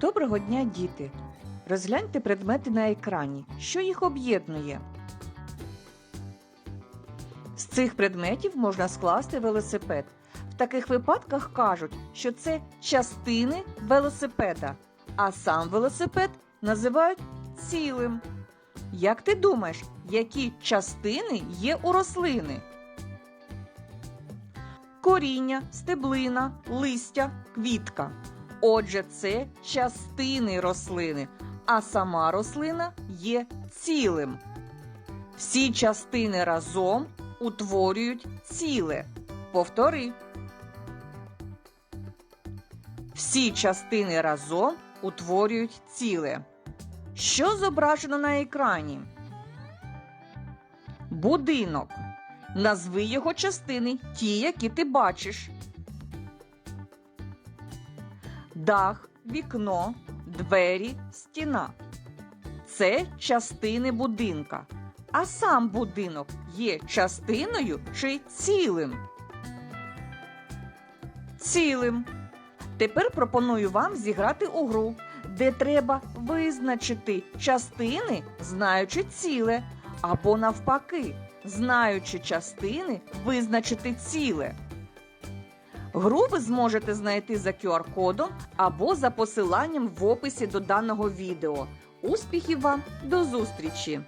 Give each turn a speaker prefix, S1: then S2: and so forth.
S1: Доброго дня, діти! Розгляньте предмети на екрані. Що їх об'єднує? З цих предметів можна скласти велосипед. В таких випадках кажуть, що це частини велосипеда, а сам велосипед називають цілим. Як ти думаєш, які частини є у рослини? Коріння, стеблина, листя, квітка. Отже, це частини рослини, а сама рослина є цілим. Всі частини разом утворюють ціле. Повтори. Всі частини разом утворюють ціле. Що зображено на екрані? Будинок. Назви його частини, ті, які ти бачиш. Дах, вікно, двері, стіна. Це частини будинка. А сам будинок є частиною чи цілим? Цілим. Тепер пропоную вам зіграти у гру, де треба визначити частини, знаючи ціле, або навпаки, знаючи частини, визначити ціле. Гру ви зможете знайти за QR-кодом або за посиланням в описі до даного відео. Успіхів вам до зустрічі!